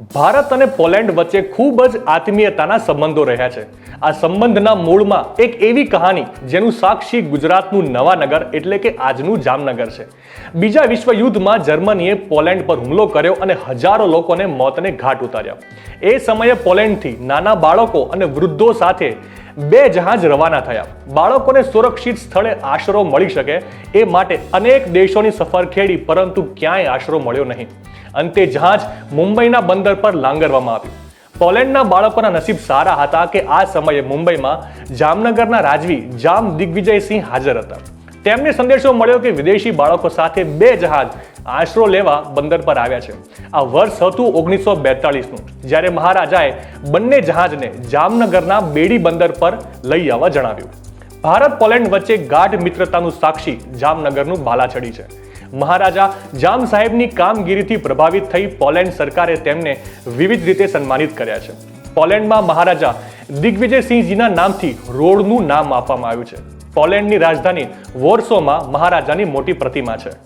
ભારત અને પોલેન્ડ વચ્ચે ખૂબ જ આત્મીયતાના સંબંધો રહ્યા છે. આ સંબંધના મૂળમાં એક એવી કહાની જેનું સાક્ષી ગુજરાતનું નવાનગર એટલે કે આજનું જામનગર છે. બીજા વિશ્વયુદ્ધમાં જર્મનીએ પોલેન્ડ પર હુમલો કર્યો અને હજારો લોકોને મોતને ઘાટ ઉતાર્યા. એ સમયે પોલેન્ડથી નાના બાળકો અને વૃદ્ધો સાથે બે જહાજ રવાના થયા. બાળકોને સુરક્ષિત સ્થળે આશરો મળી શકે એ માટે અનેક દેશોની સફર ખેડી પરંતુ ક્યાંય આશરો મળ્યો નહીં. અંતે જહાજ મુંબઈના બંદર પર લાંગરવામાં આવ્યું. પોલેન્ડના બાળકોના નસીબ સારા હતા કે આ સમયે મુંબઈમાં જામનગરના રાજવી જામ દિગ્વિજયસિંહ હાજર હતા. તેમને સંદેશો મળ્યો કે વિદેશી બાળકો સાથે બે જહાજ આશરો લેવા બંદર પર આવ્યા છે. આ વર્ષ હતું ઓગણીસો બેતાળીસનું, જ્યારે મહારાજાએ બંને જહાજને જામનગરના બેડી બંદર પર લઈ આવવા જણાવ્યું. ભારત પોલેન્ડ વચ્ચે ગાઢ મિત્રતાનું સાક્ષી જામનગરનું બાલાછડી છે. મહારાજા જામ સાહેબની કામગીરીથી પ્રભાવિત થઈ પોલેન્ડ સરકારે તેમને વિવિધ રીતે સન્માનિત કર્યા છે. પોલેન્ડમાં મહારાજા દિગ્વિજયસિંહજીના નામથી રોડનું નામ આપવામાં આવ્યું છે. પોલેન્ડની રાજધાની વોર્સોમાં મહારાજાની મોટી પ્રતિમા છે.